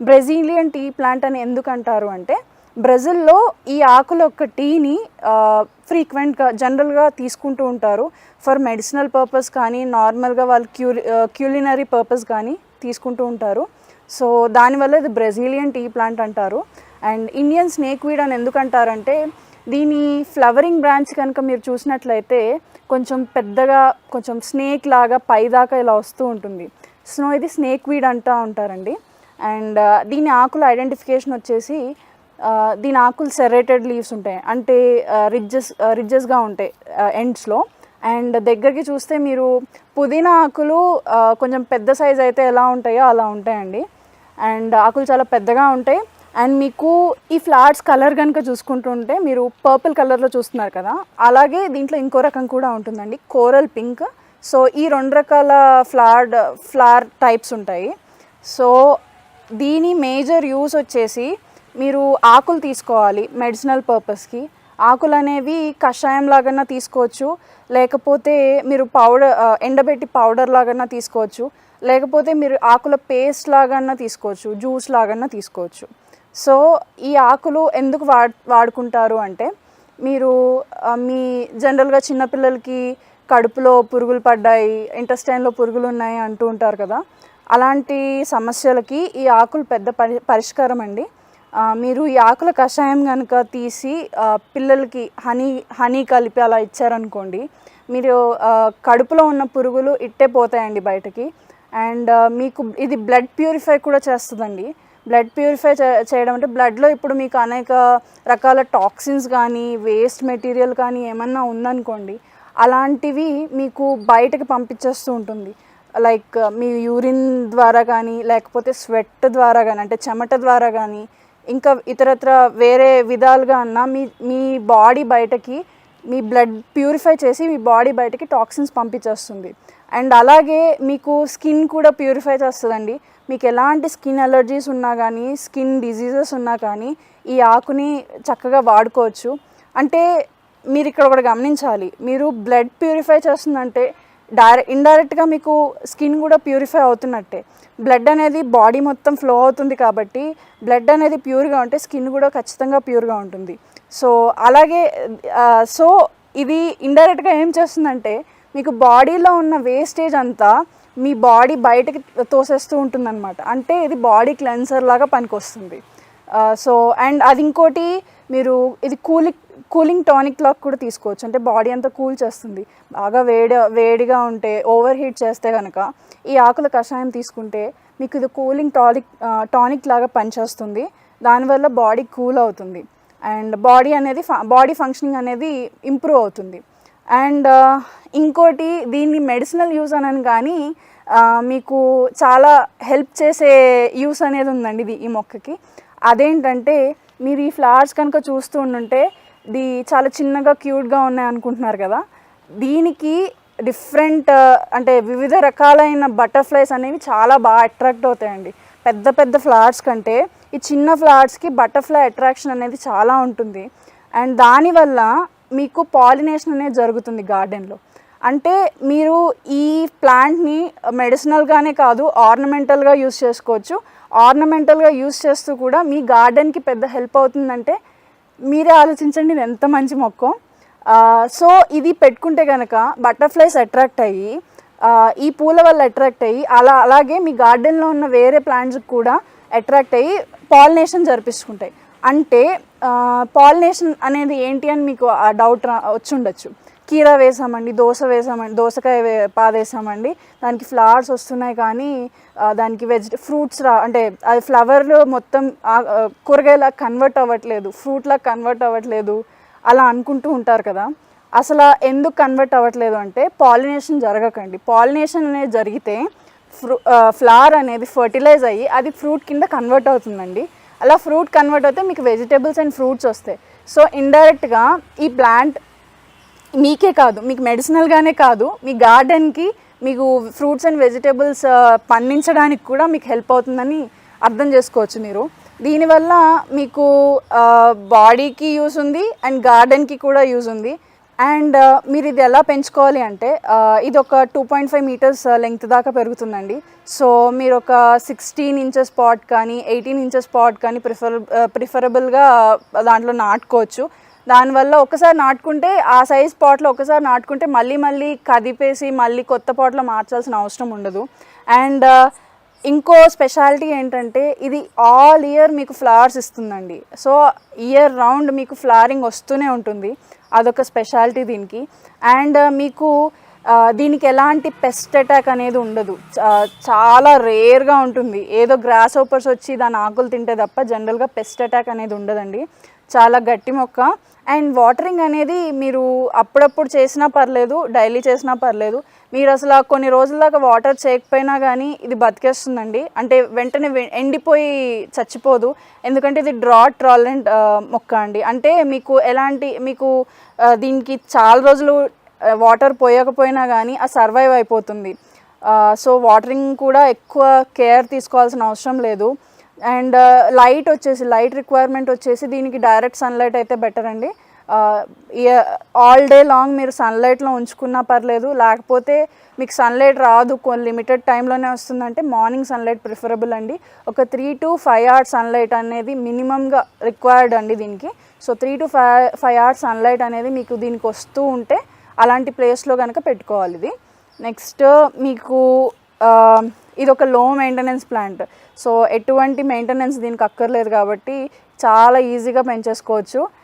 Brazilian tea plant అని ఎందుకు అంటారు అంటే బ్రెజిల్లో ఈ ఆకుల యొక్క టీని ఫ్రీక్వెంట్గా జనరల్గా తీసుకుంటూ ఉంటారు. ఫర్ మెడిసినల్ పర్పస్ కానీ నార్మల్గా వాళ్ళు క్యూ క్యూలినరీ పర్పస్ కానీ తీసుకుంటూ ఉంటారు. సో దానివల్ల ఇది బ్రెజిలియన్ టీ ప్లాంట్ అంటారు. అండ్ ఇండియన్ స్నేక్ వీడ్ అని ఎందుకు అంటారంటే దీని ఫ్లవరింగ్ బ్రాంచ్ కనుక మీరు చూసినట్లయితే కొంచెం పెద్దగా కొంచెం స్నేక్ లాగా పైదాకా ఇలా వస్తూ ఉంటుంది. సో ఇది స్నేక్ వీడ్ అంటూ ఉంటారండి. అండ్ దీని ఆకుల ఐడెంటిఫికేషన్ వచ్చేసి దీని ఆకులు సెరేటెడ్ లీవ్స్ ఉంటాయి. అంటే రిడ్జెస్ రిడ్జెస్గా ఉంటాయి ఎండ్స్లో అండ్ దగ్గరికి చూస్తే మీరు పుదీనా ఆకులు కొంచెం పెద్ద సైజ్ అయితే ఎలా ఉంటాయో అలా ఉంటాయండి. అండ్ ఆకులు చాలా పెద్దగా ఉంటాయి. అండ్ మీకు ఈ ఫ్లవర్స్ కలర్ కనుక చూసుకుంటుంటే మీరు పర్పుల్ కలర్లో చూస్తున్నారు కదా అలాగే దీంట్లో ఇంకో రకం కూడా ఉంటుందండి. కోరల్ పింక్ సో ఈ రెండు రకాల ఫ్లాడ్ ఫ్లవర్ టైప్స్ ఉంటాయి. సో దీని మేజర్ యూస్ వచ్చేసి మీరు ఆకులు తీసుకోవాలి మెడిసినల్ పర్పస్కి. ఆకులు అనేవి కషాయం లాగన్నా తీసుకోవచ్చు. లేకపోతే మీరు పౌడర్ ఎండబెట్టి పౌడర్ లాగన్నా తీసుకోవచ్చు. లేకపోతే మీరు ఆకుల పేస్ట్ లాగన్నా తీసుకోవచ్చు జ్యూస్ లాగన్నా తీసుకోవచ్చు. సో ఈ ఆకులు ఎందుకు వాడ్ వాడుకుంటారు అంటే మీరు మీ జనరల్గా చిన్నపిల్లలకి కడుపులో పురుగులు పడ్డాయి ఇంటెస్టైన్లో పురుగులు ఉన్నాయి అంటూ ఉంటారు కదా అలాంటి సమస్యలకి ఈ ఆకులు పెద్ద పరి పరిష్కారం అండి. మీరు ఈ ఆకుల కషాయం కనుక తీసి పిల్లలకి హనీ హనీ కలిపి అలా ఇచ్చారనుకోండి మీరు కడుపులో ఉన్న పురుగులు ఇట్టే పోతాయండి బయటకి. అండ్ మీకు ఇది బ్లడ్ ప్యూరిఫై కూడా చేస్తుందండి. బ్లడ్ ప్యూరిఫై చేయడం అంటే బ్లడ్లో ఇప్పుడు మీకు అనేక రకాల టాక్సిన్స్ కానీ వేస్ట్ మెటీరియల్ కానీ ఏమన్నా ఉందనుకోండి అలాంటివి మీకు బయటకు పంపించేస్తూ ఉంటుంది. లైక్ uh, మీ యూరిన్ ద్వారా కానీ లేకపోతే స్వెట్ ద్వారా కానీ అంటే చెమట ద్వారా కానీ ఇంకా ఇతరత్ర వేరే విధాలుగా అన్నా మీ మీ బాడీ బయటకి మీ బ్లడ్ ప్యూరిఫై చేసి మీ బాడీ బయటకి టాక్సిన్స్ పంపించేస్తుంది. అండ్ అలాగే మీకు స్కిన్ కూడా ప్యూరిఫై చేస్తుందండి. మీకు ఎలాంటి స్కిన్ అలర్జీస్ ఉన్నా కానీ స్కిన్ డిజీజెస్ ఉన్నా కానీ ఈ ఆకుని చక్కగా వాడుకోవచ్చు. అంటే మీరు ఇక్కడ ఒకటి గమనించాలి. మీరు బ్లడ్ ప్యూరిఫై చేస్తుందంటే డైరెక్ట్ ఇండైరెక్ట్గా మీకు స్కిన్ కూడా ప్యూరిఫై అవుతున్నట్టే. బ్లడ్ అనేది బాడీ మొత్తం ఫ్లో అవుతుంది కాబట్టి బ్లడ్ అనేది ప్యూర్గా ఉంటే స్కిన్ కూడా ఖచ్చితంగా ప్యూర్గా ఉంటుంది. సో అలాగే సో ఇది ఇండైరెక్ట్గా ఏం చేస్తుందంటే మీకు బాడీలో ఉన్న వేస్టేజ్ అంతా మీ బాడీ బయటకి తోసేస్తూ ఉంటుందన్నమాట. అంటే ఇది బాడీ క్లెన్సర్ లాగా పనికొస్తుంది. సో అండ్ అది ఇంకోటి మీరు ఇది కూలింగ్ కూలింగ్ టానిక్ లాగా కూడా తీసుకోవచ్చు. అంటే బాడీ అంతా కూల్ చేస్తుంది. బాగా వేడి వేడిగా ఉంటే ఓవర్ హీట్ చేస్తే కనుక ఈ ఆకుల కషాయం తీసుకుంటే మీకు ఇది కూలింగ్ టానిక్ టానిక్ లాగా పనిచేస్తుంది. దానివల్ల బాడీ కూల్ అవుతుంది. అండ్ బాడీ అనేది బాడీ ఫంక్షనింగ్ అనేది ఇంప్రూవ్ అవుతుంది. అండ్ ఇంకోటి దీన్ని మెడిసినల్ యూస్ అనని కానీ మీకు చాలా హెల్ప్ చేసే యూస్ అనేది ఉందండి ఇది ఈ మొక్కకి. అదేంటంటే మీరు ఈ ఫ్లవర్స్ కనుక చూస్తూ ఉండుంటే ఇది చాలా చిన్నగా క్యూట్గా ఉన్నాయి అనుకుంటున్నారు కదా. దీనికి డిఫరెంట్ అంటే వివిధ రకాలైన బటర్ఫ్లైస్ అనేవి చాలా బాగా అట్రాక్ట్ అవుతాయండి. పెద్ద పెద్ద ఫ్లవర్స్ కంటే ఈ చిన్న ఫ్లవర్స్కి బటర్ఫ్లై అట్రాక్షన్ అనేది చాలా ఉంటుంది. అండ్ దానివల్ల మీకు పాలినేషన్ అనేది జరుగుతుంది గార్డెన్లో అంటే మీరు ఈ ప్లాంట్ని మెడిసినల్గానే కాదు ఆర్నమెంటల్గా యూస్ చేసుకోవచ్చు. ఆర్నమెంటల్గా యూస్ చేస్తూ కూడా మీ గార్డెన్కి పెద్ద హెల్ప్ అవుతుందంటే మీరే ఆలోచించండి ఎంత మంచి మొక్క. సో ఇది పెట్టుకుంటే కనుక బటర్ఫ్లైస్ అట్రాక్ట్ అయ్యి ఈ పూల వల్ల అట్రాక్ట్ అయ్యి అలా అలాగే మీ గార్డెన్లో ఉన్న వేరే ప్లాంట్స్కి కూడా అట్రాక్ట్ అయ్యి పాలినేషన్ జరిపించుకుంటాయి అంటే పాలినేషన్ అనేది ఏంటి అని మీకు ఆ డౌట్ రా వచ్చి ఉండొచ్చు. కీర వేసామండి దోస వేసామండి దోసకాయ పాదేసామండి. దానికి ఫ్లవర్స్ వస్తున్నాయి కానీ దానికి వెజ్ ఫ్రూట్స్ రా అంటే అది ఫ్లవర్లు మొత్తం కూరగాయలా కన్వర్ట్ అవ్వట్లేదు ఫ్రూట్లా కన్వర్ట్ అవ్వట్లేదు అలా అనుకుంటూ ఉంటారు కదా. అసలు ఎందుకు కన్వర్ట్ అవ్వట్లేదు అంటే పాలినేషన్ జరగకండి. పాలినేషన్ అనేది జరిగితే ఫ్రూ ఫ్లవర్ అనేది ఫర్టిలైజ్ అయ్యి అది ఫ్రూట్ కింద కన్వర్ట్ అవుతుందండి. అలా ఫ్రూట్ కన్వర్ట్ అయితే మీకు వెజిటేబుల్స్ అండ్ ఫ్రూట్స్ వస్తాయి. సో ఇండైరెక్ట్గా ఈ ప్లాంట్ మీకే కాదు మీకు మెడిసినల్గానే కాదు మీ గార్డెన్కి మీకు ఫ్రూట్స్ అండ్ వెజిటేబుల్స్ పండించడానికి కూడా మీకు హెల్ప్ అవుతుందని అర్థం చేసుకోవచ్చు మీరు. దీనివల్ల మీకు బాడీకి యూస్ ఉంది అండ్ గార్డెన్కి కూడా యూజ్ ఉంది. అండ్ మీరు ఇది ఎలా పెంచుకోవాలి అంటే ఇది ఒక two point five meters length దాకా పెరుగుతుందండి. సో మీరు ఒక సిక్స్టీన్ ఇంచెస్ పాట్ కానీ ఎయిటీన్ ఇంచెస్ పాట్ కానీ ప్రిఫర్ ప్రిఫరబుల్గా దాంట్లో నాటుకోవచ్చు. దానివల్ల ఒకసారి నాటుకుంటే ఆ సైజ్ పాట్లో ఒకసారి నాటుకుంటే మళ్ళీ మళ్ళీ కదిపేసి మళ్ళీ కొత్త పాట్లో మార్చాల్సిన అవసరం ఉండదు. అండ్ uh, ఇంకో స్పెషాలిటీ ఏంటంటే ఇది ఆల్ ఇయర్ మీకు ఫ్లవర్స్ ఇస్తుందండి. సో ఇయర్ రౌండ్ మీకు ఫ్లవరింగ్ వస్తూనే ఉంటుంది. అదొక స్పెషాలిటీ దీనికి. అండ్ uh, మీకు దీనికి ఎలాంటి పెస్ట్ అటాక్ అనేది ఉండదు. చాలా రేర్గా ఉంటుంది. ఏదో గ్రాస్ ఓపర్స్ వచ్చి దాని ఆకులు తింటే తప్ప జనరల్గా పెస్ట్ అటాక్ అనేది ఉండదండి. చాలా గట్టి మొక్క. అండ్ వాటరింగ్ అనేది మీరు అప్పుడప్పుడు చేసినా పర్లేదు డైలీ చేసినా పర్లేదు. మీరు అసలు కొన్ని రోజుల దాకా వాటర్ చేయకపోయినా కానీ ఇది బతికేస్తుందండి. అంటే వెంటనే వె- ఎండిపోయి చచ్చిపోదు. ఎందుకంటే ఇది డ్రాట్ ట్రాలెంట్ మొక్క అండి. అంటే మీకు ఎలాంటి మీకు దీనికి చాలా రోజులు వాటర్ పోయకపోయినా కానీ ఆ సర్వైవ్ అయిపోతుంది. సో వాటరింగ్ కూడా ఎక్కువ కేర్ తీసుకోవాల్సిన అవసరం లేదు. అండ్ లైట్ వచ్చేసి లైట్ రిక్వైర్మెంట్ వచ్చేసి దీనికి డైరెక్ట్ సన్లైట్ అయితే బెటర్ అండి. ఆల్ డే లాంగ్ మీరు సన్లైట్లో ఉంచుకున్నా పర్లేదు. లేకపోతే మీకు సన్లైట్ రాదు కొన్ని లిమిటెడ్ టైంలోనే వస్తుందంటే మార్నింగ్ సన్లైట్ ప్రిఫరబుల్ అండి. ఒక three to five hours sunlight అనేది మినిమంగా రిక్వైర్డ్ అండి దీనికి. So three to five five hours sunlight అనేది మీకు దీనికి వస్తూ ఉంటే అలాంటి ప్లేస్లో కనుక పెట్టుకోవాలి ఇది. నెక్స్ట్ మీకు ఇది ఒక లో మెయింటెనెన్స్ ప్లాంట్ సో ఎటువంటి మెయింటెనెన్స్ దీనికి అక్కర్లేదు కాబట్టి చాలా ఈజీగా పెంచేసుకోవచ్చు.